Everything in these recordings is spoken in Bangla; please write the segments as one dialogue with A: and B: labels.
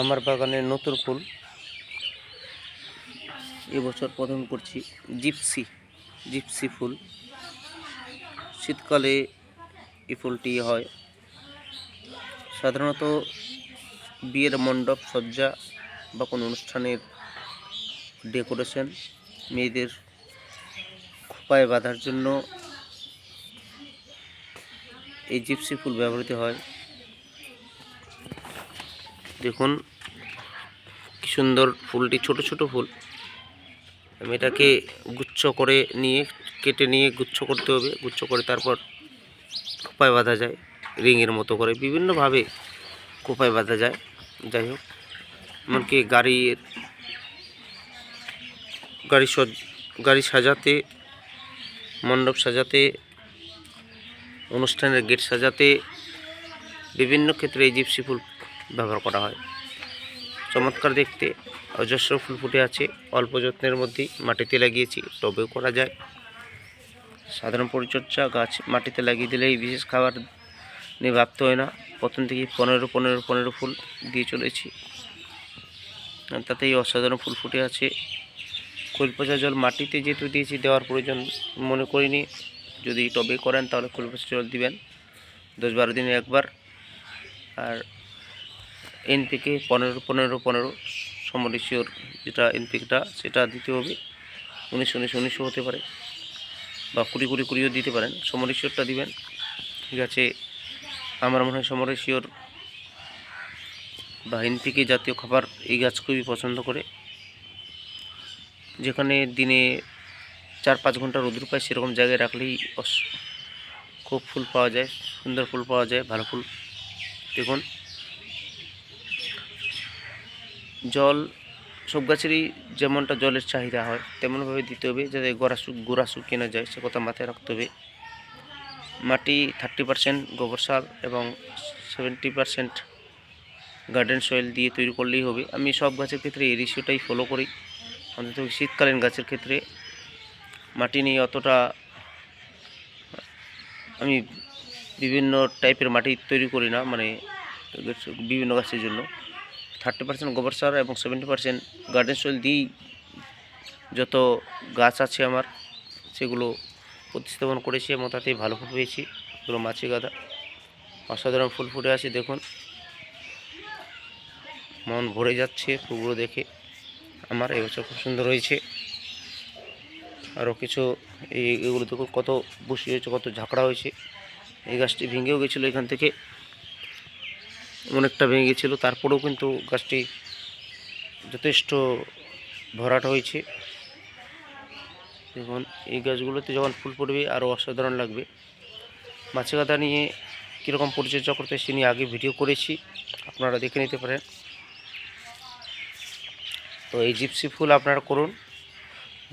A: আমার বাগানে নতুন ফুল। এবছর প্রথম করছি জিপসি জিপসি ফুল। শীতকালে এই ফুলটি হয়। সাধারণত বিয়ের মণ্ডপ, সজ্জা বা কোনো অনুষ্ঠানের ডেকোরেশন মেয়েদের খোপায় বাঁধার জন্য এই জিপসি ফুল ব্যবহৃত হয়। দেখুন, কি সুন্দর ফুলটি, ছোট ছোট ফুল। আমি এটাকে গুচ্ছ করে নিয়ে, কেটে নিয়ে গুচ্ছ করতে হবে। গুচ্ছ করে তারপর খোপায় বাঁধা যায়, রিংয়ের মতো করে। বিভিন্নভাবে খোপায় বাঁধা যায়। যাই হোক, এমনকি গাড়ির গাড়ি গাড়ি সাজাতে, মণ্ডপ সাজাতে, অনুষ্ঠানের গেট সাজাতে, বিভিন্ন ক্ষেত্রে এই জিপসি ফুল ব্যবহার করা হয়। চমৎকার দেখতে অজস্র ফুল ফুটে আছে। অল্প যত্নের মধ্যেই মাটিতে লাগিয়েছি টবেও করা যায়। সাধারণ পরিচর্যা গাছ মাটিতে লাগিয়ে দিলেই বিশেষ খাবার নিয়ে ভাবতে হয় না। প্রথম থেকেই পনেরো পনেরো পনেরো ফুল দিয়ে চলেছি। তাতেই অসাধারণ ফুল ফুটে আছে। খোল পচা জল মাটিতে যেহেতু দিয়েছি, দেওয়ার প্রয়োজন মনে করিনি। যদি টবে করেন, তাহলে খোলপচা জল দিবেন। দশ বারো দিনে একবার। আর এনপিকে পনেরো পনেরো পনেরো সমরেশিওর যেটা এনপিকটা, সেটা দিতে হবে। উনিশ উনিশ উনিশও হতে পারে বা কুড়ি কুড়ি, কুড়িও দিতে পারেন। সমরেশিওরটা দিবেন। ঠিক আছে? আমার মনে হয় সমরেশিওর বা এনপিকে জাতীয় খাবার এই গাছ খুবই পছন্দ করে। যেখানে দিনে চার, পাঁচ ঘণ্টা রোদ্র পায়, সেরকম জায়গায় রাখলেই খুব ফুল পাওয়া যায়, সুন্দর ফুল পাওয়া যায়, ভালো ফুল। দেখুন। জল, সব গাছেরই যেমনটা জলের চাহিদা হয়, তেমনভাবে দিতে হবে যাতে গোড়া শুক গোড়া শুকিয়ে না যায়, সে কথা মাথায় রাখতে হবে। মাটি থার্টি পারসেন্ট গোবর সার এবং সেভেন্টি পারসেন্ট গার্ডেন সয়েল দিয়ে তৈরি করলেই হবে। আমি সব গাছের ক্ষেত্রে এই রেশিওটাই ফলো করি। অন্তত শীতকালীন গাছের ক্ষেত্রে মাটি নিয়ে অতটা আমি বিভিন্ন টাইপের মাটি তৈরি করি না মানে বিভিন্ন গাছের জন্য। থার্টি পার্সেন্ট গোবর সার এবং সেভেন্টি পার্সেন্ট গার্ডেন সয়েল দিয়েই যত গাছ আছে আমার, সেগুলো প্রতিস্থাপন করেছি এবং তাতেই ভালো ফুল পেয়েছি। এগুলো মাছি গাঁদা, অসাধারণ ফুল ফুটে আছে, দেখুন। মন ভরে যাচ্ছে ফুলগুলো দেখে। আমার এবছর খুব সুন্দর হয়েছে। আরও কিছু এই এগুলো দেখুন, কত বসে হয়েছে কত ঝাঁকড়া হয়েছে। এই গাছটি ভেঙেও গেছিল এখান থেকে। অনেকটা ভেঙে গেছিল। তারপরেও কিন্তু গাছটি যথেষ্ট ভরাট হয়েছে। দেখুন, এই গাছগুলোতে যখন ফুল পড়বে, আরও অসাধারণ লাগবে। মাছি কাদা নিয়ে কীরকম পরিচর্যা করতে সে নিয়ে আগে ভিডিও করেছি। আপনারা দেখে নিতে পারেন। তো এই জিপসি ফুল আপনারা করুন।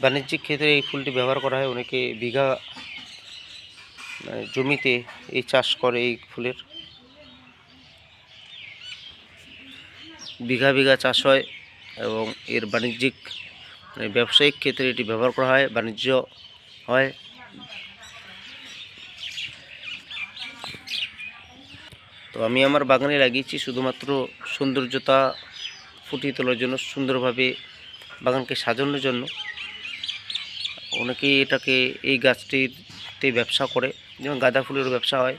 A: বাণিজ্যিক ক্ষেত্রে এই ফুলটি ব্যবহার করা হয়। অনেকে বিঘা মানে জমিতে এই চাষ করে এই ফুলের। বিঘা বিঘা চাষ হয় এবং এর বাণিজ্যিক মানে ব্যবসায়িক ক্ষেত্রে এটি ব্যবহার করা হয়, বাণিজ্য হয়। তো আমি আমার বাগানে লাগিয়েছি, শুধুমাত্র সৌন্দর্যতা ফুটিয়ে তোলার জন্য, সুন্দরভাবে বাগানকে সাজানোর জন্য। অনেকেই এটাকে, এই গাছটিতে ব্যবসা করে, যেমন গাঁদা ফুলের ব্যবসা হয়।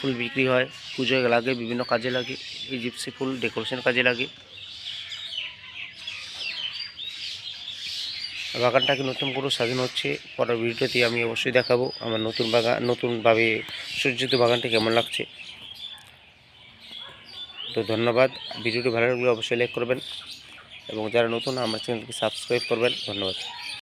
A: ফুল বিক্রি হয়, পুজোয় লাগে, বিভিন্ন কাজে লাগে এই জিপসি ফুল ডেকোরেশন কাজে লাগে। বাগানটাকে নতুন করে সাজানো হচ্ছে, পরের ভিডিওতে আমি অবশ্যই দেখাবো আমার নতুন বাগান, নতুনভাবে সজ্জিত বাগানটা কেমন লাগছে। তো ধন্যবাদ, ভিডিওটি ভালো লাগলে অবশ্যই লাইক করবেন এবং যারা নতুন আমার চ্যানেলকে সাবস্ক্রাইব করবেন, ধন্যবাদ।